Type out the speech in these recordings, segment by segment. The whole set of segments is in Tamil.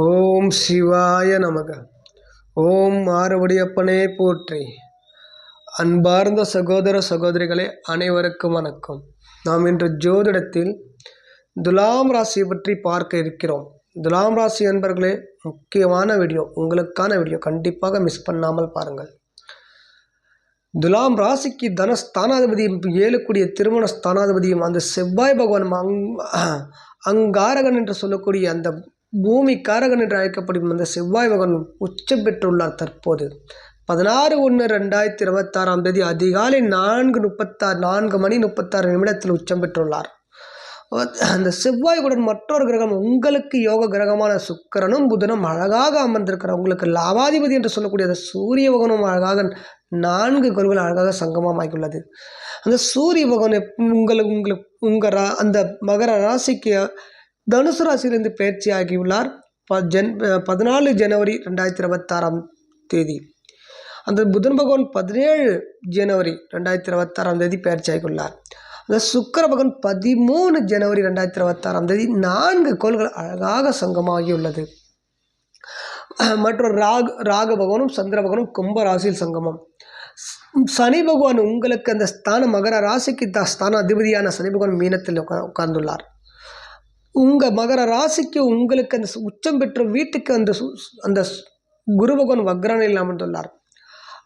ஓம் சிவாய நமக. ஓம் மாறுபடியப்பனே போற்றி. அன்பார்ந்த சகோதர சகோதரிகளே அனைவருக்கும் வணக்கம். நாம் இன்று ஜோதிடத்தில் துலாம் ராசியை பற்றி பார்க்க இருக்கிறோம். துலாம் ராசி என்பர்களே முக்கியமான வீடியோ உங்களுக்கான வீடியோ கண்டிப்பாக மிஸ் பண்ணாமல் பாருங்கள். துலாம் ராசிக்கு தனஸ்தானாதிபதியும் ஏழுக்கூடிய திருமண ஸ்தானாதிபதியும் அந்த செவ்வாய் பகவான் அங் அங்காரகன் என்று சொல்லக்கூடிய அந்த பூமி காரகன் என்று அழைக்கப்படும் அந்த செவ்வாய் மகன் உச்சம் பெற்றுள்ளார் தற்போது. பதினாறு ஒன்று ரெண்டாயிரத்தி இருபத்தாறாம் தேதி அதிகாலை நான்கு முப்பத்தாறு நான்கு மணி முப்பத்தாறு நிமிடத்தில் உச்சம் பெற்றுள்ளார். அந்த செவ்வாயுடன் மற்றொரு கிரகம் உங்களுக்கு யோக கிரகமான சுக்கரனும் புதனும் அழகாக அமர்ந்திருக்கிறார். உங்களுக்கு லாபாதிபதி என்று சொல்லக்கூடிய அந்த சூரிய பகவனும் அழகாக நான்கு கோள்கள் அழகாக சங்கமமாகியுள்ளது அந்த சூரிய பகவான் உங்களுக்கு உங்களுக்கு உங்கள் ரா அந்த மகர ராசிக்கு தனுசு ராசியிலிருந்து பயிற்சியாகியுள்ளார். ப ஜன் பதினாலு ஜனவரி ரெண்டாயிரத்தி இருபத்தாறாம் தேதி. அந்த புதன் பகவான் பதினேழு ஜனவரி ரெண்டாயிரத்தி இருபத்தாறாம் தேதி பயிற்சியாகியுள்ளார். அந்த சுக்கர பகவான் பதிமூணு ஜனவரி ரெண்டாயிரத்தி இருபத்தாறாம் தேதி நான்கு கோள்கள் அழகாக சங்கமாகியுள்ளது. மற்றும் ராக் ராக பகவானும் சந்திர பகவானும் கும்ப ராசியில் சங்கமம். சனி பகவான் உங்களுக்கு அந்த ஸ்தான மகர ராசிக்கு த ஸ்தான அதிபதியான சனி பகவான் மீனத்தில் உட்கா உட்கார்ந்துள்ளார். உங்கள் மகர ராசிக்கு உங்களுக்கு அந்த உச்சம் பெற்ற வீட்டுக்கு அந்த அந்த குரு பகவான் நிலையில் அமர்ந்துள்ளார்.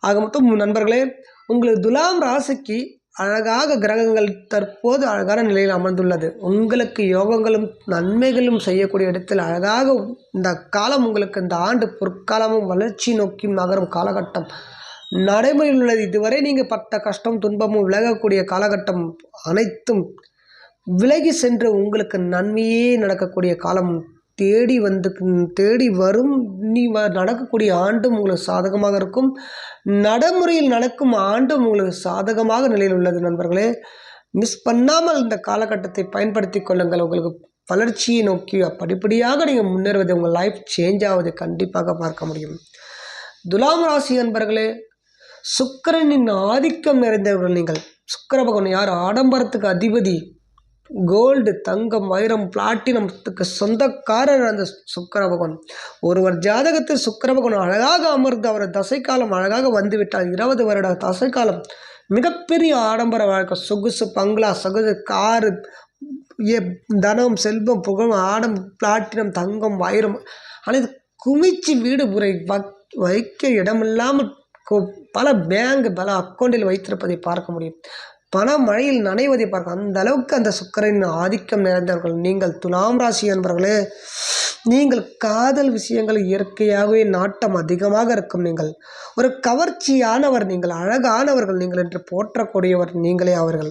ஆக மொத்தம் நண்பர்களே உங்களுக்கு துலாம் ராசிக்கு அழகாக கிரகங்கள் தற்போது அழகான நிலையில் அமர்ந்துள்ளது. உங்களுக்கு யோகங்களும் நன்மைகளும் செய்யக்கூடிய இடத்தில் அழகாக இந்த காலம் உங்களுக்கு இந்த ஆண்டு பொற்காலமும் வளர்ச்சி நோக்கி நகரும் காலகட்டம். நடைமுறையில் உள்ளது. இதுவரை நீங்கள் பட்ட கஷ்டம் துன்பமும் விலகக்கூடிய காலகட்டம் அனைத்தும் விலகி சென்று உங்களுக்கு நன்மையே நடக்கக்கூடிய காலம் தேடி வந்து தேடி வரும். நீ நடக்கக்கூடிய ஆண்டும் உங்களுக்கு சாதகமாக இருக்கும். நடைமுறையில் நடக்கும் ஆண்டும் உங்களுக்கு சாதகமாக நிலையில் உள்ளது நண்பர்களே. மிஸ் பண்ணாமல் இந்த காலகட்டத்தை பயன்படுத்தி கொள்ளுங்கள். உங்களுக்கு வளர்ச்சியை நோக்கி படிப்படியாக நீங்கள் முன்னேறுவதை உங்கள் லைஃப் சேஞ்ச் ஆவதை கண்டிப்பாக பார்க்க முடியும். துலாம் ராசி நண்பர்களே சுக்கரனின் ஆதிக்கம் நிறைந்தவர்கள் நீங்கள். சுக்கர பகவான் யார்? ஆடம்பரத்துக்கு அதிபதி. கோல்டு தங்கம் வைரம் பிளாட்டினத்துக்கு சொந்தக்காரர் அந்த சுக்கர பகவான் ஒருவர் ஜாதகத்தில் சுக்கர பகவான் அழகாக அமர்ந்து அவர் தசைக்காலம் அழகாக வந்துவிட்டால் இருபது வருட தசைக்காலம் மிகப்பெரிய ஆடம்பர வாழ்க்கை. சொகுசு பங்களா சொகுசு காரு தனம் செல்வம் புகழ் ஆடம் பிளாட்டினம் தங்கம் வைரம் அனைத்து குமிச்சு வீடு முறை வைக்க இடமில்லாமல் பல பேங்க் பல அக்கௌண்டில் வைத்திருப்பதை பார்க்க முடியும். பண மழையில் நனைவதை பார்க்க அந்த அளவுக்கு அந்த சுக்கரின் ஆதிக்கம் நிறைந்தவர்கள். நீங்கள் துலாம் ராசி என்பவர்களே நீங்கள் காதல் விஷயங்கள் இயற்கையாகவே நாட்டம் அதிகமாக இருக்கும் நீங்கள். ஒரு கவர்ச்சியானவர் நீங்கள் அழகானவர்கள் நீங்கள் என்று போற்றக்கூடியவர் நீங்களே அவர்கள்.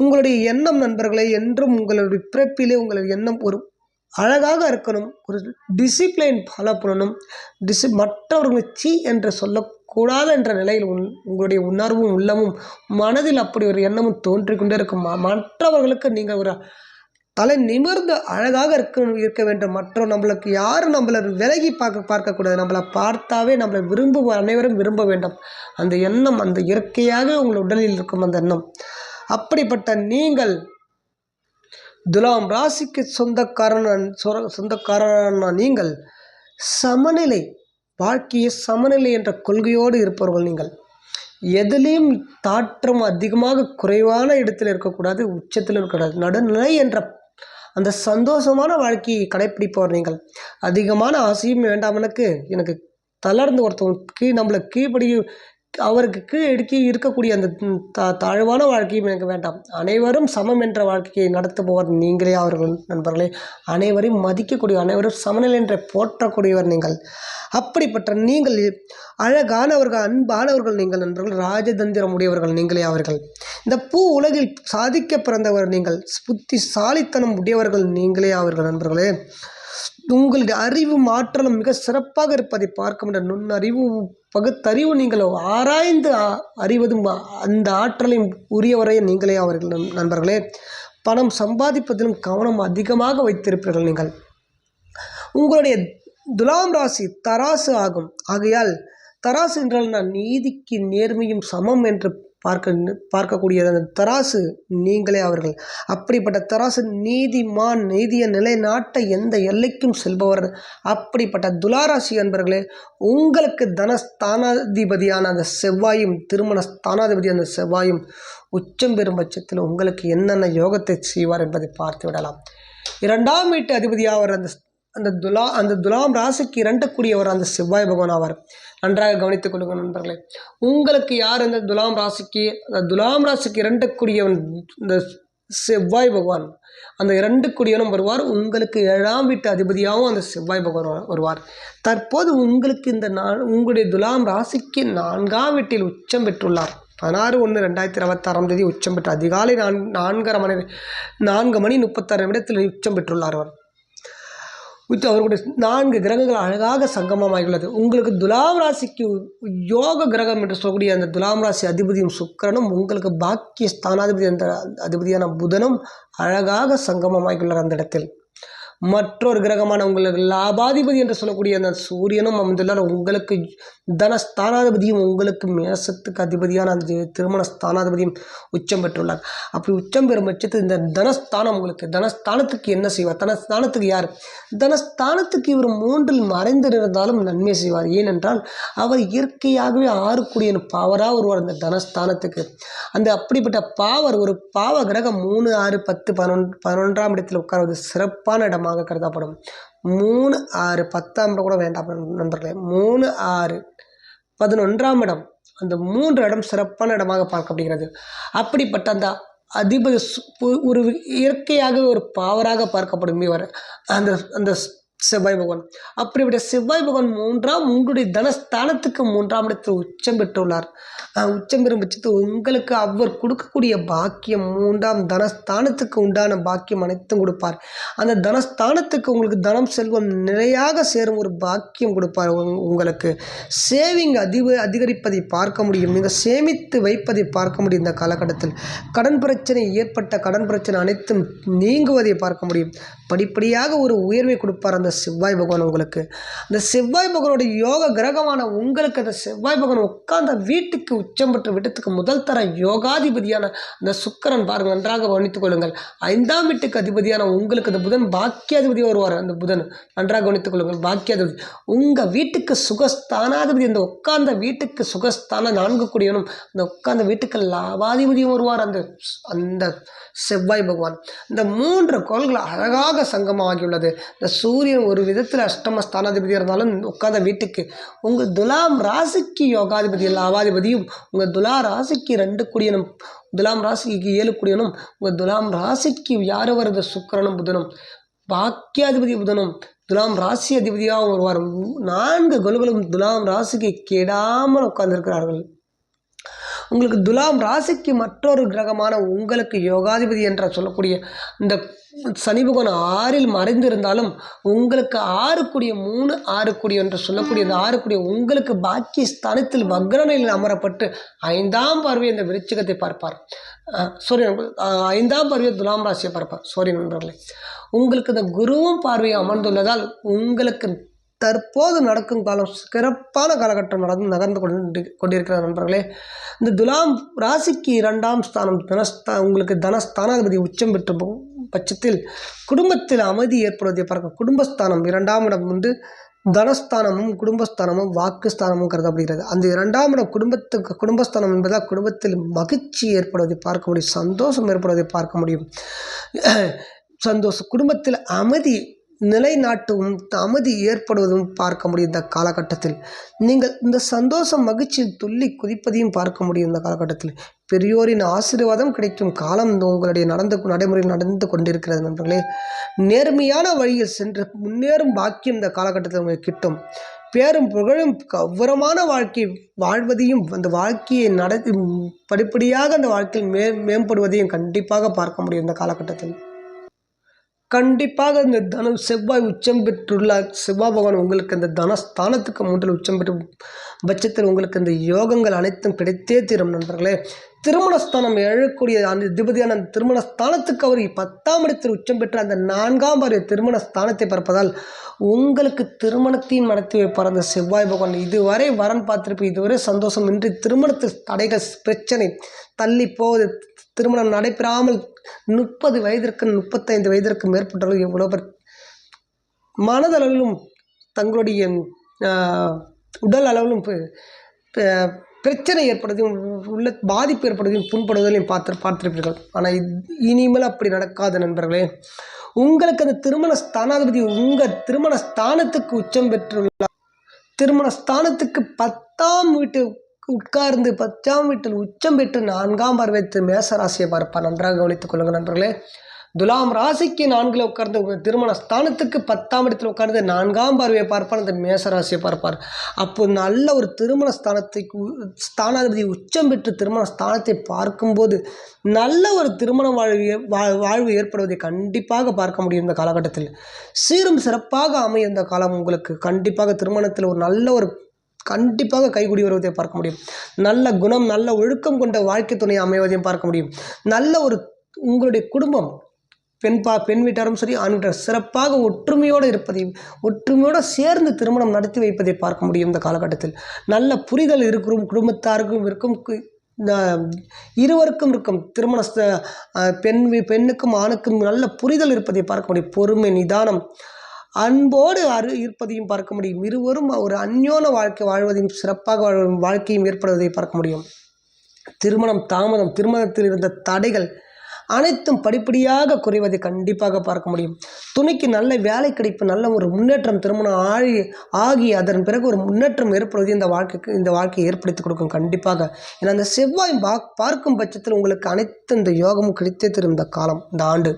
உங்களுடைய எண்ணம் நண்பர்களே என்றும் உங்களுடைய பிறப்பிலே உங்களுடைய எண்ணம் ஒரு அழகாக இருக்கணும் ஒரு டிசிப்ளைன் ஃபாலோ பண்ணணும். டிசி மற்றவர்களை சி என்று சொல்ல கூடாது என்ற நிலையில் உன் உங்களுடைய உணர்வும் உள்ளமும் மனதில் அப்படி ஒரு எண்ணமும் தோன்றிக்கொண்டே இருக்கும். மற்றவர்களுக்கு நீங்கள் ஒரு தலை நிமிர்ந்து அழகாக இருக்க இருக்க வேண்டும். மற்றும் நம்மளுக்கு யாரும் நம்மளை விலகி பார்க்க பார்க்கக்கூடாது. நம்மளை பார்த்தாவே நம்மளை விரும்ப அனைவரும் விரும்ப வேண்டும். அந்த எண்ணம் அந்த இயற்கையாக உங்கள் உடலில் இருக்கும் அந்த எண்ணம். அப்படிப்பட்ட நீங்கள் துலாம் ராசிக்கு சொந்தக்காரன் சொந்தக்காரனா நீங்கள் சமநிலை வாழ்க்கையை சமநிலை என்ற கொள்கையோடு இருப்பவர்கள் நீங்கள். எதிலையும் தாற்றம் அதிகமாக குறைவான இடத்தில் இருக்கக்கூடாது உச்சத்தில் இருக்கக்கூடாது. நடுநிலை என்ற அந்த சந்தோஷமான வாழ்க்கையை கடைப்பிடிப்பவர் நீங்கள். அதிகமான ஆசையும் வேண்டாம் எனக்கு. எனக்கு தளர்ந்து ஒருத்தவங்க கீ நம்மளை கீழ்படி அவருக்கு கீழ் எடுக்கி இருக்கக்கூடிய அந்த தா தாழ்வான வாழ்க்கையும் எனக்கு வேண்டாம். அனைவரும் சமம் என்ற வாழ்க்கையை நடத்துபவர் நீங்களே அவர்கள் நண்பர்களே. அனைவரையும் மதிக்கக்கூடிய அனைவரும் சமநிலை என்ற போற்றக்கூடியவர் நீங்கள். அப்படிப்பட்ட நீங்கள் அழகானவர்கள் அன்பானவர்கள் நீங்கள் நண்பர்கள் ராஜதந்திரம் உடையவர்கள் நீங்களே அவர்கள். இந்த பூ உலகில் சாதிக்க பிறந்தவர் நீங்கள் புத்திசாலித்தனம் உடையவர்கள் நீங்களே அவர்கள் நண்பர்களே. உங்களுடைய அறிவும் ஆற்றலும் மிக சிறப்பாக இருப்பதை பார்க்க முடியும் நுண்ணறிவு பகுத்தறிவு நீங்கள் ஆராய்ந்து அறிவதும் அந்த ஆற்றலையும் உரியவரைய நீங்களே அவர்கள் நண்பர்களே. பணம் சம்பாதிப்பதிலும் கவனம் அதிகமாக வைத்திருப்பீர்கள் நீங்கள். உங்களுடைய துலாம் ராசி தராசு ஆகும். ஆகையால் தராசு என்றால் நான் நீதிக்கு நேர்மையும் சமம் என்று பார்க்க பார்க்கக்கூடியது. அந்த தராசு நீங்களே அவர்கள். அப்படிப்பட்ட தராசு நீதிமான் நீதிய நிலைநாட்ட எந்த எல்லைக்கும் செல்பவர். அப்படிப்பட்ட துலாராசி அன்பர்களே உங்களுக்கு தனஸ்தானாதிபதியான அந்த செவ்வாயும் திருமண ஸ்தானாதிபதி அந்த செவ்வாயும் உச்சம் பெறும் பட்சத்தில் உங்களுக்கு என்னென்ன யோகத்தை செய்வார் என்பதை பார்த்து விடலாம். இரண்டாம் வீட்டு அதிபதியாவர் அந்த அந்த துலா அந்த துலாம் ராசிக்கு இரண்டக்கூடியவர் அந்த செவ்வாய் பகவான் ஆவார். நன்றாக கவனித்துக் கொள்ளுங்கள் நண்பர்களே. உங்களுக்கு யார் அந்த துலாம் ராசிக்கு அந்த துலாம் ராசிக்கு இரண்டக்கூடியவன் இந்த செவ்வாய் பகவான் அந்த இரண்டு குடியனும் வருவார். உங்களுக்கு ஏழாம் வீட்டு அதிபதியாகவும் அந்த செவ்வாய் பகவான் வருவார். தற்போது உங்களுக்கு இந்த நான் உங்களுடைய துலாம் ராசிக்கு நான்காம் வீட்டில் உச்சம் பெற்றுள்ளார். பதினாறு ஒன்று ரெண்டாயிரத்தி இருபத்தாறாம் தேதி உச்சம் பெற்றார். அதிகாலை நான் நான்கரை மணி நான்கு மணி முப்பத்தாறு நிமிடத்தில் உச்சம் பெற்றுள்ளார் அவர். வித் அவர்களுடைய நான்கு கிரகங்கள் அழகாக சங்கமமாகியுள்ளது. உங்களுக்கு துலாம் ராசிக்கு யோக கிரகம் என்று சொல்லக்கூடிய அந்த துலாம் ராசி அதிபதியும் சுக்கிரனும் உங்களுக்கு பாக்கிய ஸ்தானாதிபதி அந்த அதிபதியான புதனும் அழகாக சங்கமமாகியுள்ளார் அந்த இடத்தில். மற்றொரு கிரகமான உங்களுக்கு லாபாதிபதி என்று சொல்லக்கூடிய அந்த சூரியனும் அமைந்துள்ளார். உங்களுக்கு தனஸ்தானாதிபதியும் உங்களுக்கு மேசத்துக்கு அதிபதியான அந்த திருமண ஸ்தானாதிபதியும் உச்சம் பெற்றுள்ளார். அப்படி உச்சம் பெறும் பட்சத்தில் இந்த தனஸ்தானம் உங்களுக்கு தனஸ்தானத்துக்கு என்ன செய்வார்? தனஸ்தானத்துக்கு யார்? தனஸ்தானத்துக்கு இவர் மூன்றில் மறைந்திருந்தாலும் நன்மை செய்வார். ஏனென்றால் அவர் இயற்கையாகவே ஆறுக்குடிய பாவராக வருவார் அந்த தனஸ்தானத்துக்கு. அந்த அப்படிப்பட்ட பாவர் ஒரு பாவ கிரகம் மூணு ஆறு பத்து பதினொன்று பதினொன்றாம் இடத்தில் உட்கார்வது சிறப்பான காரணமாக கருதப்படும். மூணு ஆறு பத்தாம் இடம் கூட வேண்டாம் நண்பர்களே. மூணு ஆறு பதினொன்றாம் இடம். அந்த மூன்று இடம் சிறப்பான இடமாக பார்க்கப்படுகிறது. அப்படிப்பட்ட அந்த அதிபதி ஒரு- ஒரு இயற்கையாகவே ஒரு பாவராக பார்க்கப்படும் இவர். அந்த அந்த செவ்வாய் பகவான். அப்படிப்பட்ட செவ்வாய் பகவான் மூன்றாம் உங்களுடைய தனஸ்தானத்துக்கு மூன்றாம் இடத்தில் உச்சம் பெற்றுள்ளார். உச்சம் பெறும் பட்சத்தில் உங்களுக்கு அவர் கொடுக்கக்கூடிய பாக்கியம் மூன்றாம் தனஸ்தானத்துக்கு உண்டான பாக்கியம் அனைத்தும் கொடுப்பார். அந்த தனஸ்தானத்துக்கு உங்களுக்கு தனம் செல்வம் நிலையாக சேரும் ஒரு பாக்கியம் கொடுப்பார் உங்களுக்கு. சேவிங் அதிக அதிகரிப்பதை பார்க்க முடியும். நீங்கள் சேமித்து வைப்பதை பார்க்க முடியும் இந்த காலகட்டத்தில். கடன் பிரச்சனை ஏற்பட்ட கடன் பிரச்சனை அனைத்தும் நீங்குவதை பார்க்க முடியும். படிப்படியாக ஒரு உயர்வை கொடுப்பார் அந்த செவ்வாய் பகவான் உங்களுக்கு. அந்த செவ்வாய் பகவானுடைய யோக கிரகமான உங்களுக்கு அந்த செவ்வாய் பகவான் உட்கார்ந்த வீட்டுக்கு உச்சம் பெற்ற வீட்டத்துக்கு முதல் தர யோகாதிபதியான அந்த சுக்கரன் பாருங்கள் நன்றாக கவனித்துக் கொள்ளுங்கள். ஐந்தாம் வீட்டுக்கு அதிபதியான உங்களுக்கு அந்த புதன் பாக்கியாதிபதி வருவார் அந்த புதன். நன்றாக கவனித்துக் கொள்ளுங்கள் பாக்கியாதிபதி. உங்கள் வீட்டுக்கு சுகஸ்தானாதிபதி அந்த உட்கார்ந்த வீட்டுக்கு சுகஸ்தான நான்கு கூடியவனும் அந்த உட்கார்ந்த வீட்டுக்கு லாபாதிபதியும் வருவார் அந்த அந்த செவ்வாய் பகவான். இந்த மூன்று கோள்கள் அழகாக சங்கமாகியுள்ளது இந்த சூரியன் ஒரு விதத்தில் அஷ்டம ஸ்தானாதிபதி இருந்தாலும் உட்கார்ந்த வீட்டுக்கு. உங்கள் துலாம் ராசிக்கு யோகாதிபதி லாவாதிபதியும் உங்கள் துலா ராசிக்கு ரெண்டு குடியனும் துலாம் ராசிக்கு ஏழு குடியனும் உங்கள் துலாம் ராசிக்கு யார் வருது? சுக்கரனும் புதனும். பாக்கியாதிபதி புதனும் துலாம் ராசி அதிபதியாகவும் வருவார். நான்கு குழுக்களும் துலாம் ராசிக்கு கெடாமல் உட்கார்ந்திருக்கிறார்கள். உங்களுக்கு துலாம் ராசிக்கு மற்றொரு கிரகமான உங்களுக்கு யோகாதிபதி என்ற சொல்லக்கூடிய இந்த சனி பகவான் ஆறில் மறைந்திருந்தாலும் உங்களுக்கு ஆறுக்குடிய மூணு ஆறுக்குடிய என்று சொல்லக்கூடிய இந்த ஆறுக்குடிய உங்களுக்கு பாக்கிய ஸ்தானத்தில் வக்ரநிலையில் அமரப்பட்டு ஐந்தாம் பார்வை இந்த விருச்சிகத்தை பார்ப்பார். சாரி ஐந்தாம் பார்வையை துலாம் ராசியை பார்ப்பார். சாரி நண்பர்களே. உங்களுக்கு இந்த குருவும் பார்வையை அமர்ந்துள்ளதால் உங்களுக்கு தற்போது நடக்கும் காலம் சிறப்பான காலகட்டம் நடந்து நகர்ந்து கொண்டு கொண்டிருக்கிற நண்பர்களே. இந்த துலாம் ராசிக்கு இரண்டாம் ஸ்தானம் தனஸ்தா உங்களுக்கு தனஸ்தானாதிபதி உச்சம் பெற்ற பட்சத்தில் குடும்பத்தில் அமைதி ஏற்படுவதை பார்க்க குடும்பஸ்தானம் இரண்டாம் இடம் வந்து தனஸ்தானமும் குடும்பஸ்தானமும் வாக்குஸ்தானமும் கருதப்படுகிறது. அந்த இரண்டாம் இடம் குடும்பத்துக்கு குடும்பஸ்தானம் என்பதால் குடும்பத்தில் மகிழ்ச்சி ஏற்படுவதை பார்க்க முடியும் சந்தோஷம் ஏற்படுவதை பார்க்க முடியும். சந்தோஷம் குடும்பத்தில் அமைதி நிலைநாட்டவும் அமைதி ஏற்படுவதும் பார்க்க முடியும் இந்த காலகட்டத்தில். நீங்கள் இந்த சந்தோஷம் மகிழ்ச்சியில் துள்ளி குதிப்பதையும் பார்க்க முடியும் இந்த காலகட்டத்தில். பெரியோரின் ஆசீர்வாதம் கிடைக்கும் காலம் இந்த உங்களுடைய நடந்து நடைமுறையில் நடந்து கொண்டிருக்கிறது நண்பர்களே. நேர்மையான வழியில் சென்று முன்னேறும் பாக்கியம் இந்த காலகட்டத்தில் உங்களுக்கு கிட்டும். பேரும் புகழும் கௌரவமான வாழ்க்கை வாழ்வதையும் அந்த வாழ்க்கையை நட படிப்படியாக அந்த வாழ்க்கையில் மே மேம்படுவதையும் கண்டிப்பாக பார்க்க முடியும் இந்த காலகட்டத்தில். கண்டிப்பாக இந்த தனம் செவ்வாய் உச்சம் பெற்றுள்ள செவ்வாய் பகவான் உங்களுக்கு இந்த தனஸ்தானத்துக்கு முதல் உச்சம் பெற்று பட்சத்தில் உங்களுக்கு இந்த யோகங்கள் அனைத்தும் கிடைத்தே தீரும் நண்பர்களே. திருமணஸ்தானம் எழக்கூடிய அந்த திபதியான அந்த திருமணஸ்தானத்துக்கு அவர் பத்தாம் இடத்தில் உச்சம் பெற்ற அந்த நான்காம் பார்வை திருமணஸ்தானத்தை பார்ப்பதால் உங்களுக்கு திருமணத்தையும் நடத்தி வைப்பார் அந்த செவ்வாய் பகவான் இதுவரை வரன் பார்த்திருப்பு இதுவரை சந்தோஷம் இன்றி திருமணத்து தடைகள் பிரச்சனை தள்ளி போவது திருமணம் நடைபெறாமல் முப்பது வயதிற்கு முப்பத்தைந்து வயதிற்கு மேற்பட்டவர்கள் எவ்வளோ பேர் மனதளவிலும் தங்களுடைய உடல் அளவிலும் பிரச்சனை ஏற்படுவதையும் உள்ள பாதிப்பு ஏற்படுவதையும் புண்படுவதையும் பார்த்து பார்த்துருப்பீர்கள். ஆனால் இனிமேல் அப்படி நடக்காது நண்பர்களே. உங்களுக்கு அந்த திருமண ஸ்தானாதிபதி உங்கள் திருமண ஸ்தானத்துக்கு உச்சம் பெற்றுள்ள திருமண ஸ்தானத்துக்கு பத்தாம் வீட்டு உட்கார்ந்து பத்தாம் வீட்டில் உச்சம் பெற்று நான்காம் பார்வைத்து மேச ராசியை பார்ப்பார் நன்றாக கவனித்துக் கொள்ளுங்கள் நண்பர்களே. துலாம் ராசிக்கு நான்கில் உட்கார்ந்து உங்கள் திருமண ஸ்தானத்துக்கு பத்தாம் இடத்தில் உட்கார்ந்து நான்காம் பார்வையை பார்ப்பார். அந்த மேச ராசியை பார்ப்பார். அப்போது நல்ல ஒரு திருமண ஸ்தானத்துக்கு உ- ஸ்தானாதிபதி உச்சம் பெற்று திருமண ஸ்தானத்தை பார்க்கும்போது நல்ல ஒரு திருமண வாழ்வு ஏ- வாழ்வு ஏற்படுவதை கண்டிப்பாக பார்க்க முடியும் இந்த காலகட்டத்தில். சீரும் சிறப்பாக அமையும் இந்த காலம் உங்களுக்கு. கண்டிப்பாக திருமணத்தில் ஒரு நல்ல ஒரு கண்டிப்பாக கைகூடி வருவதை பார்க்க முடியும். நல்ல குணம் நல்ல ஒழுக்கம் கொண்ட வாழ்க்கை துணை அமைவதையும் பார்க்க முடியும். நல்ல ஒரு உங்களுடைய குடும்பம் பெண் பா பெண் வீட்டாரும் சரி ஆண் வீட்டார் சிறப்பாக ஒற்றுமையோடு இருப்பதையும் ஒற்றுமையோடு சேர்ந்து திருமணம் நடத்தி வைப்பதை பார்க்க முடியும் இந்த காலகட்டத்தில். நல்ல புரிதல் இருக்கும் குடும்பத்தாருக்கும் இருக்கும் இருவருக்கும் இருக்கும் திருமண பெண் பெண்ணுக்கும் ஆணுக்கும் நல்ல புரிதல் இருப்பதை பார்க்க முடியும். பொறுமை நிதானம் அன்போடு அரு இருப்பதையும் பார்க்க முடியும். இருவரும் ஒரு அந்யோன வாழ்க்கை வாழ்வதையும் சிறப்பாக வாழும் வாழ்க்கையும் ஏற்படுவதை பார்க்க முடியும். திருமணம் தாமதம் திருமணத்தில் இருந்த தடைகள் அனைத்தும் படிப்படியாக குறைவதை கண்டிப்பாக பார்க்க முடியும். துணைக்கு நல்ல வேலை கிடைப்பு நல்ல ஒரு முன்னேற்றம் திருமணம் ஆகி ஆகி அதன் பிறகு ஒரு முன்னேற்றம் ஏற்படுவது இந்த வாழ்க்கைக்கு இந்த வாழ்க்கையை ஏற்படுத்தி கொடுக்கும் கண்டிப்பாக. ஏன்னா அந்த செவ்வாய் பா பார்க்கும் பட்சத்தில் உங்களுக்கு அனைத்து இந்த யோகமும் கிடைத்தே தரும் இந்த காலம் இந்த ஆண்டு.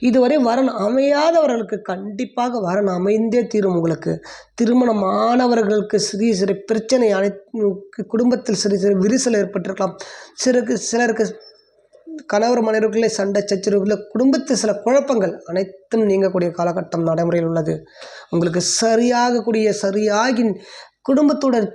இதுவரை வரன் அமையாதவர்களுக்கு கண்டிப்பாக வரன் அமைந்தே தீரும் உங்களுக்கு. திருமணமானவர்களுக்கு சிறிய சிறு பிரச்சனை அனைத்து குடும்பத்தில் சிறு சிறு விரிசல் ஏற்பட்டிருக்கலாம். சிலருக்கு சிலருக்கு கணவர் மனைவர்களே சண்டை சச்சரவுகள குடும்பத்தில் சில குழப்பங்கள் அனைத்தும் நீங்கக்கூடிய காலகட்டம் நடைமுறையில் உள்ளது. உங்களுக்கு சரியாகக்கூடிய சரியாகி குடும்பத்துடன்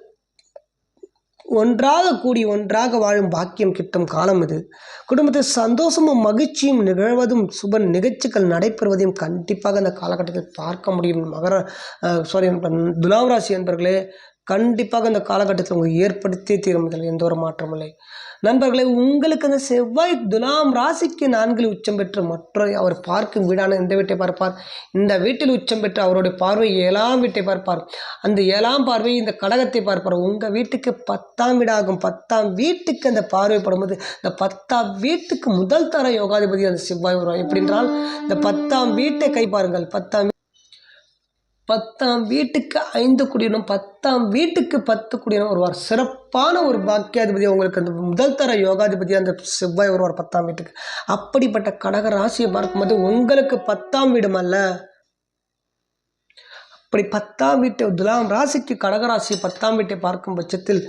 ஒன்றாக கூடி ஒன்றாக வாழும் பாக்கியம் கிட்டும் காலம் இது. குடும்பத்தில் சந்தோஷமும் மகிழ்ச்சியும் நிகழ்வதும் சுப நிகழ்ச்சிகள் நடைபெறுவதையும் கண்டிப்பாக அந்த காலகட்டத்தில் பார்க்க முடியும். மகர சாரி துலாம் ராசி என்பர்களே கண்டிப்பாக இந்த காலகட்டத்தில் உங்களுக்கு ஏற்படுத்தியே தீரும் இதில் எந்த ஒரு மாற்றமும் இல்லை. நண்பர்களே உங்களுக்கு அந்த செவ்வாய் துலாம் ராசிக்கு நான்கில் உச்சம் பெற்று மற்ற அவர் பார்க்கும் வீடான இந்த வீட்டை பார்ப்பார். இந்த வீட்டில் உச்சம் பெற்று அவருடைய பார்வை ஏழாம் வீட்டை பார்ப்பார். அந்த ஏழாம் பார்வை இந்த கடகத்தை பார்ப்பார். உங்கள் வீட்டுக்கு பத்தாம் வீடாகும். பத்தாம் வீட்டுக்கு அந்த பார்வை படும்போது இந்த பத்தாம் வீட்டுக்கு முதல் தர யோகாதிபதி அந்த செவ்வாய் வருவார் எப்படின்றால் இந்த பத்தாம் வீட்டை கை பாருங்கள். பத்தாம் பத்தாம் வீட்டுக்கு ஐந்து குடியினம் பத்தாம் வீட்டுக்கு பத்து குடியினம் வருவார் சிறப்பான ஒரு பாக்கியாதிபதி உங்களுக்கு அந்த முதல் தர யோகாதிபதி அந்த செவ்வாய் வருவார் பத்தாம் வீட்டுக்கு. அப்படிப்பட்ட கடக ராசியை பார்க்கும்போது உங்களுக்கு பத்தாம் வீடும் அல்ல. அப்படி பத்தாம் வீட்டை துலாம் ராசிக்கு கடகராசி பத்தாம் வீட்டை பார்க்கும் பட்சத்தில்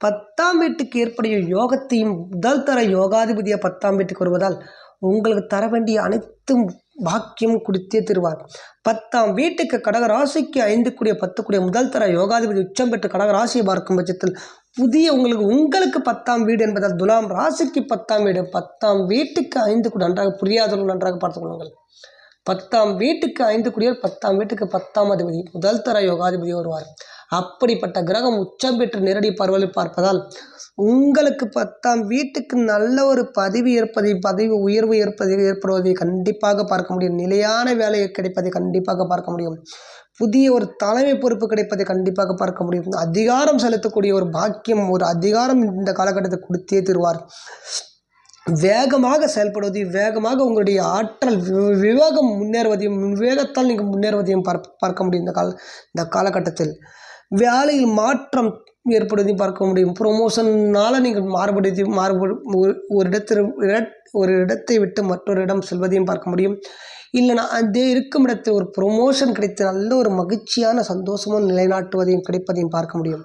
பத்தாம் வீட்டுக்கு ஏற்படைய யோகத்தையும் முதல் தர யோகாதிபதியை பத்தாம் வீட்டுக்கு வருவதால் உங்களுக்கு தர வேண்டிய அனைத்தும் பாக்கியம் கொடுத்தே தருவார். பத்தாம் வீட்டுக்கு கடக ராசிக்கு ஐந்து கூடிய பத்து கூடிய முதல் தர யோகாதிபதி உச்சம் பெற்று கடக ராசியை பார்க்கும் பட்சத்தில் புதிய உங்களுக்கு உங்களுக்கு பத்தாம் வீடு என்பதால் துலாம் ராசிக்கு பத்தாம் வீடு. பத்தாம் வீட்டுக்கு ஐந்து கூட நன்றாக புரியாதவர்கள் நன்றாக பார்த்துக் கொள்ளுங்கள். பத்தாம் வீட்டுக்கு ஐந்து குடியால் பத்தாம் வீட்டுக்கு பத்தாம் அதிபதி முதல் தர யோகாதிபதி வருவார் அப்படிப்பட்ட கிரகம் உச்சம் பெற்று நேரடி பார்வையில் பார்ப்பதால் உங்களுக்கு பத்தாம் வீட்டுக்கு நல்ல ஒரு பதவி ஏற்பதை பதவி உயர்வு ஏற்பதை ஏற்படுவதை கண்டிப்பாக பார்க்க முடியும். நிலையான வேலை கிடைப்பதை கண்டிப்பாக பார்க்க முடியும். புதிய ஒரு தலைமை பொறுப்பு கிடைப்பதை கண்டிப்பாக பார்க்க முடியும். அதிகாரம் செலுத்தக்கூடிய ஒரு பாக்கியம் ஒரு அதிகாரம் இந்த காலகட்டத்தை கொடுத்தே தருவார். வேகமாக செயல்படுவதையும் வேகமாக உங்களுடைய ஆற்றல் விவேகம் முன்னேறுவதையும் விவேகத்தால் நீங்கள் முன்னேறுவதையும் பார்ப் பார்க்க முடியும் இந்த கால இந்த காலகட்டத்தில். வேலையில் மாற்றம் ஏற்படுவதையும் பார்க்க முடியும். ப்ரொமோஷன்னால் நீங்கள் மாறுபடுவதையும் மாறுபடு ஒரு ஒரு இடத்தில் ஒரு இடத்தை விட்டு மற்றொரு இடம் செல்வதையும் பார்க்க முடியும். இல்லைனா அதே இருக்கும் இடத்தில் ஒரு ப்ரொமோஷன் கிடைத்து நல்ல ஒரு மகிழ்ச்சியான சந்தோஷமும் நிலைநாட்டுவதையும் கிடைப்பதையும் பார்க்க முடியும்.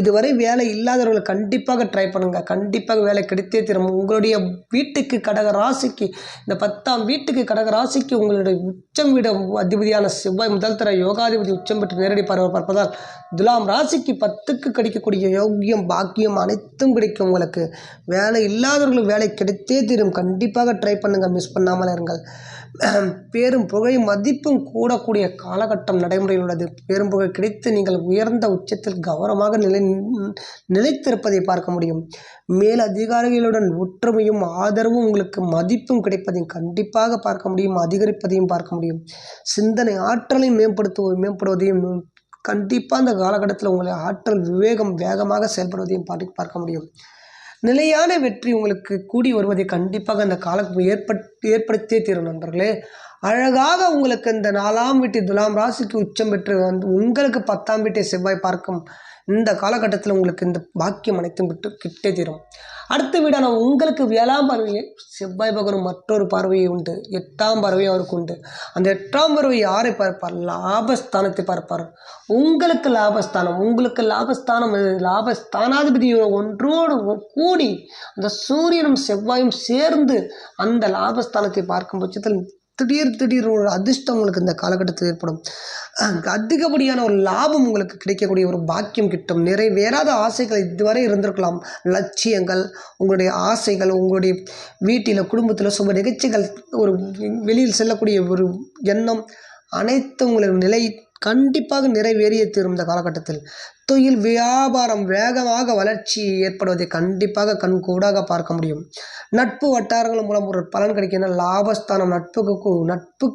இதுவரை வேலை இல்லாதவர்கள் கண்டிப்பாக ட்ரை பண்ணுங்கள் கண்டிப்பாக வேலை கிடைத்தே தரும். உங்களுடைய வீட்டுக்கு கடக ராசிக்கு இந்த பத்தாம் வீட்டுக்கு கடக ராசிக்கு உங்களுடைய உச்சம் விட அதிபதியான செவ்வாய் முதல் தர யோகாதிபதி உச்சம் பெற்று நேரடி பார்வை பார்ப்பதால் துலாம் ராசிக்கு பத்துக்கு கிடைக்கக்கூடிய யோக்கியம் பாக்கியம் அனைத்தும் கிடைக்கும் உங்களுக்கு. வேலை இல்லாதவர்களும் வேலை கிடைத்தே தீரும். கண்டிப்பாக ட்ரை பண்ணுங்கள் மிஸ் பண்ணாமல் இருங்கள். பேரும் புகை மதிப்பும் கூடக்கூடிய காலகட்டம் நடைமுறையில் உள்ளது பேரும் புகை கிடைத்து நீங்கள் உயர்ந்த உச்சத்தில் கௌரவமாக நிலை நிலைத்திருப்பதை பார்க்க முடியும். மேல் அதிகாரிகளுடன் ஒற்றுமையும் ஆதரவும் உங்களுக்கு மதிப்பும் கிடைப்பதையும் கண்டிப்பாக பார்க்க முடியும் அதிகரிப்பதையும் பார்க்க முடியும். சிந்தனை ஆற்றலை மேம்படுத்துவ மேம்படுவதையும் கண்டிப்பாக அந்த காலகட்டத்தில் உங்களை ஆற்றல் விவேகம் வேகமாக செயல்படுவதையும் பார்க்க முடியும். நிலையான வெற்றி உங்களுக்கு கூடி வருவதை கண்டிப்பாக அந்த காலம் ஏற்பட் ஏற்படுத்தியே தீரும் நண்பர்களே. அழகாக உங்களுக்கு இந்த நாலாம் வீட்டு துலாம் ராசிக்கு உச்சம் பெற்று வந்து உங்களுக்கு பத்தாம் வீட்டை செவ்வாய் பார்க்கும் இந்த காலகட்டத்தில் உங்களுக்கு இந்த பாக்கியம் அனைத்தும் விட்டு கிட்டே தீரும். அடுத்த வீடான உங்களுக்கு ஏழாம் பார்வையை செவ்வாய் பகவான் மற்றொரு பார்வையை உண்டு. எட்டாம் பார்வை அவருக்கு உண்டு. அந்த எட்டாம் பார்வை யாரை பார்ப்பார்? லாபஸ்தானத்தை பார்ப்பார். உங்களுக்கு லாபஸ்தானம் உங்களுக்கு லாபஸ்தானம் லாபஸ்தானாதிபதி ஒன்றோடு கூடி அந்த சூரியனும் செவ்வாயும் சேர்ந்து அந்த லாபஸ்தானத்தை பார்க்கும் பட்சத்தில் திடீர் திடீர் ஒரு அதிர்ஷ்டம் உங்களுக்கு இந்த காலகட்டத்தில் ஏற்படும். அதிகப்படியான ஒரு லாபம் உங்களுக்கு கிடைக்கக்கூடிய ஒரு பாக்கியம் கிட்டும். நிறைவேறாத ஆசைகள் இதுவரை இருந்திருக்கலாம். லட்சியங்கள் உங்களுடைய ஆசைகள் உங்களுடைய வீட்டில் குடும்பத்தில் சுப நிகழ்ச்சிகள் ஒரு வெளியில் செல்லக்கூடிய ஒரு எண்ணம் அனைத்து உங்களுக்கு நிலை கண்டிப்பாக நிறைவேறிய தீரும் இந்த காலகட்டத்தில். தொழில் வியாபாரம் வேகமாக வளர்ச்சி ஏற்படுவதை கண்டிப்பாக கண்கூடாக பார்க்க முடியும். நட்பு வட்டாரங்கள் மூலம் ஒரு பலன் கிடைக்கின்ற லாபஸ்தானம் நட்புக்கு நட்பு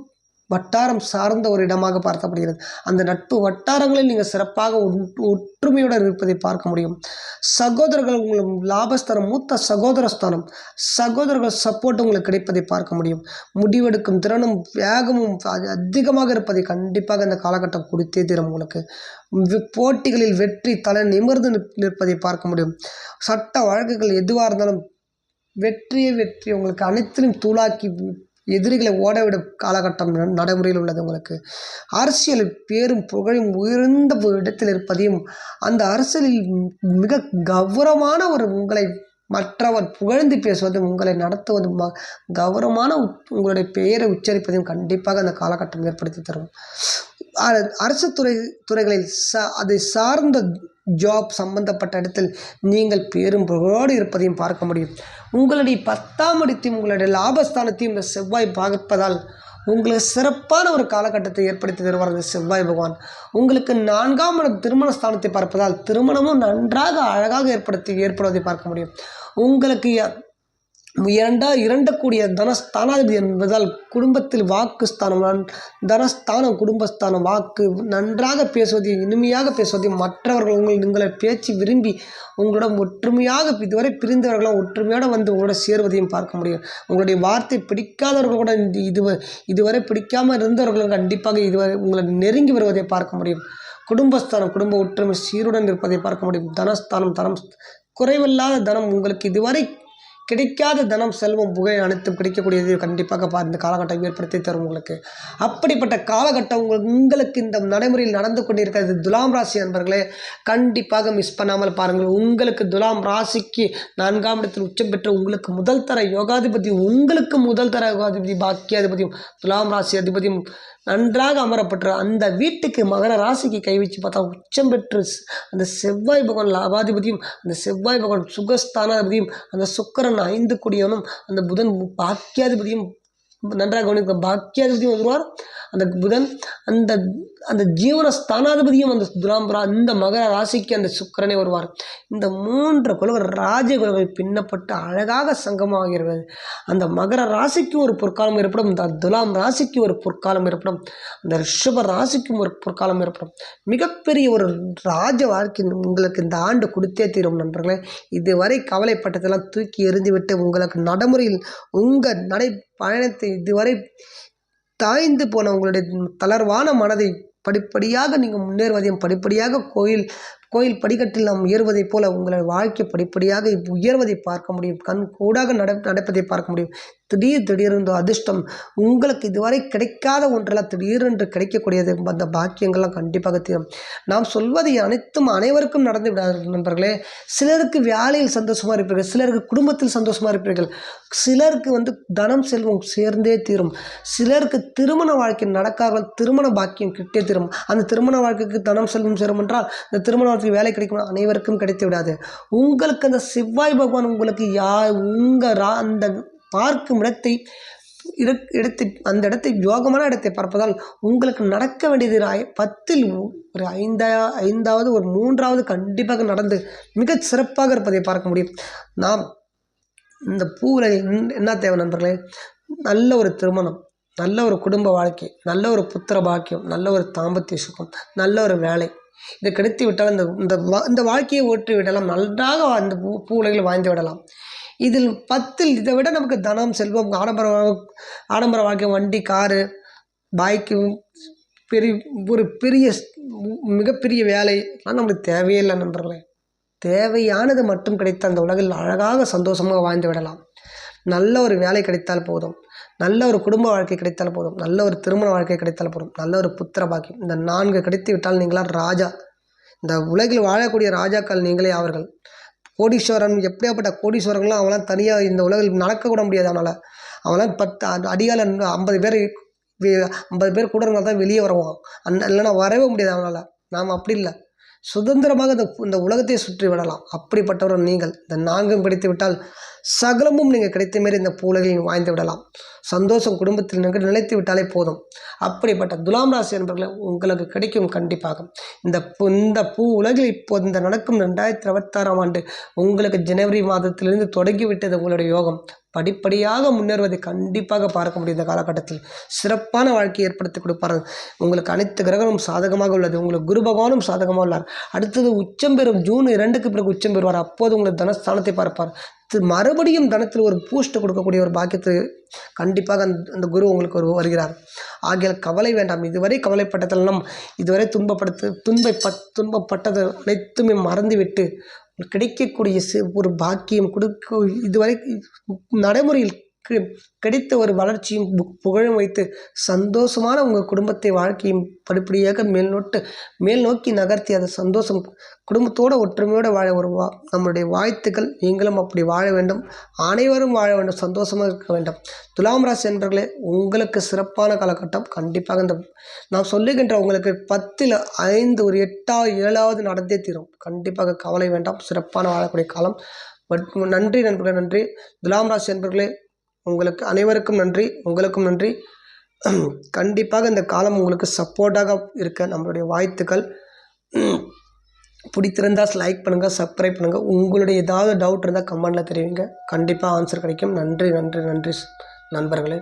வட்டாரம் சார்ந்த ஒரு இடமாக பார்க்கப்படுகிறது. அந்த நட்பு வட்டாரங்களில் நீங்கள் சிறப்பாக ஒற்றுமையுடன் இருப்பதை பார்க்க முடியும். சகோதரர்கள் உங்களும் லாபஸ்தானம் மூத்த சகோதரஸ்தானம். சகோதரர்கள் சப்போர்ட் உங்களுக்கு கிடைப்பதை பார்க்க முடியும். முடிவெடுக்கும் திறனும் வேகமும் அதிகமாக இருப்பதை கண்டிப்பாக இந்த காலகட்டம் கொடுத்தே தீரும் உங்களுக்கு. போட்டிகளில் வெற்றி தலை நிமிர்ந்து நிற்பதை பார்க்க முடியும். சட்ட வழக்குகள் எதுவாக இருந்தாலும் வெற்றியே வெற்றி. உங்களுக்கு அனைத்திலும் தூளாக்கி எதிரிகளை ஓடவிடும் காலகட்டம் நடைமுறையில் உள்ளது உங்களுக்கு. அரசியல் பேரும் புகழும் உயர்ந்த இடத்தில் இருப்பதையும் அந்த அரசியலில் மிக கௌரவமான ஒரு உங்களை மற்றவர் புகழ்ந்து பேசுவதும் உங்களை நடத்துவதும் கௌரவமான உங்களுடைய பெயரை உச்சரிப்பதையும் கண்டிப்பாக அந்த காலகட்டம் ஏற்படுத்தி தரும். அரசு துறை துறைகளில் ச அதை சார்ந்த ஜாப் சம்பந்தப்பட்ட இடத்தில் நீங்கள் பேரும் புகழோடு இருப்பதையும் பார்க்க முடியும். உங்களுடைய பத்தாம் இடத்தையும் உங்களுடைய லாபஸ்தானத்தையும் இந்த செவ்வாய் பார்ப்பதால் உங்களுக்கு சிறப்பான ஒரு காலகட்டத்தை ஏற்படுத்தி தருவார் இந்த செவ்வாய் பகவான். உங்களுக்கு நான்காம் இடம் திருமண ஸ்தானத்தை பார்ப்பதால் திருமணமும் நன்றாக அழகாக ஏற்படுத்தி ஏற்படுவதை பார்க்க முடியும். உங்களுக்கு இரண்டா இரண்டக்கூடிய தனஸ்தானாதிபதி என்பதால் குடும்பத்தில் வாக்கு ஸ்தானம் தனஸ்தானம் குடும்பஸ்தானம் வாக்கு நன்றாக பேசுவதையும் இனிமையாக பேசுவதையும் மற்றவர்கள் உங்கள் உங்களை பேச்சு விரும்பி உங்களிடம் ஒற்றுமையாக இதுவரை பிரிந்தவர்களாம் ஒற்றுமையோடு வந்து உங்களோட சேருவதையும் பார்க்க முடியும். உங்களுடைய வார்த்தை பிடிக்காதவர்கள் கூட இது இதுவரை பிடிக்காமல் இருந்தவர்களும் கண்டிப்பாக இதுவரை உங்களை நெருங்கி வருவதை பார்க்க முடியும். குடும்பஸ்தானம் குடும்ப ஒற்றுமை சீருடன் இருப்பதை பார்க்க முடியும். தனஸ்தானம் தனம் குறைவில்லாத தனம் உங்களுக்கு இதுவரை கிடைக்காத தனம் செல்வம் புகை அனைத்தும் கிடைக்கக்கூடியது கண்டிப்பாக பா இந்த காலகட்டம் ஏற்படுத்தி தரும் உங்களுக்கு. அப்படிப்பட்ட காலகட்டம் உங்கள் உங்களுக்கு இந்த நடைமுறையில் நடந்து கொண்டிருக்கிறது. துலாம் ராசி நண்பர்களே கண்டிப்பாக மிஸ் பண்ணாமல் பாருங்கள். உங்களுக்கு துலாம் ராசிக்கு நான்காம் இடத்தில் உச்சம் பெற்ற உங்களுக்கு முதல் தர யோகாதிபதி உங்களுக்கு முதல் தர யோகாதிபதி பாக்கியாதிபதியும் துலாம் ராசி அதிபதியும் நன்றாக அமரப்பட்டு அந்த வீட்டுக்கு மகர ராசிக்கு கை வச்சு பார்த்தா உச்சம் பெற்று அந்த செவ்வாய் பகவான் லாபாதிபதியும் அந்த செவ்வாய் பகவான் சுகஸ்தானாதிபதியும் அந்த சுக்கரன் ஐந்து குடியவனும் அந்த புதன் பாக்கியாதிபதியும் நன்றாக கவனிக்க பாக்கியாதிபதியும் வருவார். அந்த புதன் அந்த அந்த ஜீவன ஸ்தானாதிபதியும் அந்த துலாம்பரா இந்த மகர ராசிக்கு அந்த சுக்கரனே வருவார். இந்த மூன்று குலவர் ராஜகுலவை பின்னப்பட்டு அழகாக சங்கமாகிறது அந்த மகர ராசிக்கு ஒரு பொற்காலம் ஏற்படும் இந்த துலாம் ராசிக்கு ஒரு பொற்காலம் ஏற்படும் அந்த ரிஷப ராசிக்கும் ஒரு பொற்காலம் ஏற்படும். மிகப்பெரிய ஒரு ராஜ வாழ்க்கை உங்களுக்கு இந்த ஆண்டு கொடுத்தே தீரும் நண்பர்களே. இதுவரை கவலைப்பட்டதெல்லாம் தூக்கி எறிந்துவிட்டு உங்களுக்கு நடைமுறையில் உங்கள் நடை பயணத்தை இதுவரை தாய்ந்து போன உங்களுடைய தளர்வான மனதை படிப்படியாக நீங்கள் முன்னேறுவதையும் படிப்படியாக கோயில் கோயில் படிக்கட்டில் நாம் ஏறுவதைப் போல உங்களை வாழ்க்கை படிப்படியாக உயர்வதை பார்க்க முடியும். கண் கூடாக நட நடப்பதை பார்க்க முடியும். திடீர் திடீரென்று அதிர்ஷ்டம் உங்களுக்கு இதுவரை கிடைக்காத ஒன்றெல்லாம் திடீரென்று கிடைக்கக்கூடியது அந்த பாக்கியங்கள்லாம் கண்டிப்பாக தீரும். நாம் சொல்வதை அனைத்தும் அனைவருக்கும் நடந்து விடாது நண்பர்களே. சிலருக்கு வேலையில் சந்தோஷமாக இருப்பீர்கள். சிலருக்கு குடும்பத்தில் சந்தோஷமாக இருப்பீர்கள். சிலருக்கு வந்து தனம் செல்வம் சேர்ந்தே தீரும். சிலருக்கு திருமண வாழ்க்கை நடக்காமல் திருமண பாக்கியம் கிட்டே தீரும். அந்த திருமண வாழ்க்கைக்கு தனம் செல்வம் சேரும் என்றால் இந்த திருமண வாழ்க்கை வேலை கிடைக்கும் அனைவருக்கும் கிடைத்து விடாது. உங்களுக்கு அந்த செவ்வாய் பகவான் உங்களுக்கு யா உங்கள் ரா அந்த பார்க்கும் இடத்தை இடத்தை அந்த இடத்தை யோகமான இடத்தை பார்ப்பதால் உங்களுக்கு நடக்க வேண்டியது ஒரு பத்தில் ஒரு ஐந்தா ஐந்தாவது ஒரு மூன்றாவது கண்டிப்பாக நடந்து மிகச் சிறப்பாக இருப்பதை பார்க்க முடியும். நாம் இந்த பூவில் என்ன தேவை நண்பர்களே? நல்ல ஒரு திருமணம் நல்ல ஒரு குடும்ப வாழ்க்கை நல்ல ஒரு புத்திர பாக்கியம் நல்ல ஒரு தாம்பத்திய சுகம் நல்ல ஒரு வேலை. இதை கிடைத்து விட்டால் இந்த இந்த வா- இந்த வாழ்க்கையை ஓற்றி விடலாம். நன்றாக அந்த பூ பூ உலகில் வாழ்ந்து விடலாம். இதில் பத்தில் இதை விட நமக்கு தனம் செல்வம் ஆடம்பர ஆடம்பர வாழ்க்கை வண்டி காரு பைக்கு பெரிய ஒரு பெரிய மிகப்பெரிய வேலை அதெல்லாம் நம்மளுக்கு தேவையே இல்லை நண்பர்களே. தேவையானது மட்டும் கிடைத்த அந்த உலகில் அழகாக சந்தோஷமாக வாழ்ந்து விடலாம். நல்ல ஒரு வேலை கிடைத்தால் போதும். நல்ல ஒரு குடும்ப வாழ்க்கை கிடைத்தால் போதும். நல்ல ஒரு திருமண வாழ்க்கை கிடைத்தால் போதும். நல்ல ஒரு புத்திர பாக்கியம். இந்த நான்கு கிடைத்து விட்டால் நீங்களாம் ராஜா. இந்த உலகில் வாழக்கூடிய ராஜாக்கள் நீங்களே அவர்கள். கோடீஸ்வரன் எப்படியாப்பட்ட கோடீஸ்வரங்களும் அவங்களாம் தனியாக இந்த உலகில் நடக்கக்கூட முடியாது அவனால். அவங்களாம் பத்து அடியால் ஐம்பது பேர் ஐம்பது பேர் கூட இருந்தால் தான் வெளியே வருவான். அந்த இல்லைன்னா வரவே முடியாது அவனால். நாம் அப்படி இல்லை. சுதந்திரமாக இந்த இந்த உலகத்தை சுற்றி விடலாம். அப்படிப்பட்டவர் நீங்கள். இந்த நான்கும் கிடைத்து விட்டால் சகலமும் நீங்கள் கிடைத்த மாரி இந்த பூலகையும் வாய்ந்து விடலாம். சந்தோஷம் குடும்பத்தில் நின்று நிலைத்து விட்டாலே போதும். அப்படிப்பட்ட துலாம் ராசி என்பர்களை உங்களுக்கு கிடைக்கும் கண்டிப்பாக. இந்த இந்த பூ உலகில் இப்போ இந்த நடக்கும் ரெண்டாயிரத்தி இருபத்தாறாம் ஆண்டு உங்களுக்கு ஜனவரி மாதத்திலிருந்து தொடங்கி விட்டது உங்களுடைய யோகம். படிப்படியாக முன்னேறுவதை கண்டிப்பாக பார்க்க முடியும் இந்த காலகட்டத்தில். சிறப்பான வாழ்க்கையை ஏற்படுத்தி கொடுப்பார் உங்களுக்கு அனைத்து கிரகமும் சாதகமாக உள்ளது. உங்களுக்கு குரு பகவானும் சாதகமாக உள்ளார். அடுத்தது உச்சம் பெறும் ஜூன் இரண்டுக்கு பிறகு உச்சம் பெறுவார். அப்போது உங்களுக்கு தனஸ்தானத்தை பார்ப்பார். மறுபடியும் தனத்தில் ஒரு பூஸ்ட் கொடுக்கக்கூடிய ஒரு பாக்கியத்தை கண்டிப்பாக அந்த அந்த குரு உங்களுக்கு ஒரு வருகிறார். ஆகியால் கவலை வேண்டாம். இதுவரை கவலைப்பட்டதெல்லாம் இதுவரை துன்பப்படுத்து துன்பப்பட் துன்பப்பட்டது அனைத்துமே மறந்துவிட்டு கிடைக்கக்கூடிய சி ஒரு பாக்கியம் கொடுக்க இதுவரை நடைமுறையில் கிடைத்த ஒரு வளர்ச்சியும் பு- புகழும் வைத்து சந்தோஷமான உங்கள் குடும்பத்தை வாழ்க்கையும் படிப்படியாக மேல்நோட்டு மேல் நோக்கி நகர்த்தி அது சந்தோஷம் குடும்பத்தோடு ஒற்றுமையோடு வாழ ஒரு வா நம்மளுடைய வாழ்த்துக்கள். நீங்களும் அப்படி வாழ வேண்டும். அனைவரும் வாழ வேண்டும். சந்தோஷமாக இருக்க வேண்டும். துலாம் ராசி என்பர்களே உங்களுக்கு சிறப்பான காலகட்டம். கண்டிப்பாக இந்த நான் சொல்லுகின்ற உங்களுக்கு பத்தில் ஐந்து ஒரு எட்டாவது ஏழாவது நடந்தே தீரும். கண்டிப்பாக கவலை வேண்டாம். சிறப்பான வாழக்கூடிய காலம். பட் நன்றி நண்பர்களே நன்றி. துலாம் ராசி என்பர்களே உங்களுக்கு அனைவருக்கும் நன்றி உங்களுக்கும் நன்றி. கண்டிப்பாக இந்த காலம் உங்களுக்கு சப்போர்ட்டாக இருக்க நம்மளுடைய வாழ்த்துக்கள். பிடித்திருந்தால் லைக் பண்ணுங்கள் சப்ஸ்கிரைப் பண்ணுங்கள் உங்களுடைய ஏதாவது டவுட் இருந்தால் கமெண்டில் தெரிவிங்க. கண்டிப்பாக ஆன்சர் கிடைக்கும். நன்றி நன்றி நன்றி நண்பர்களே.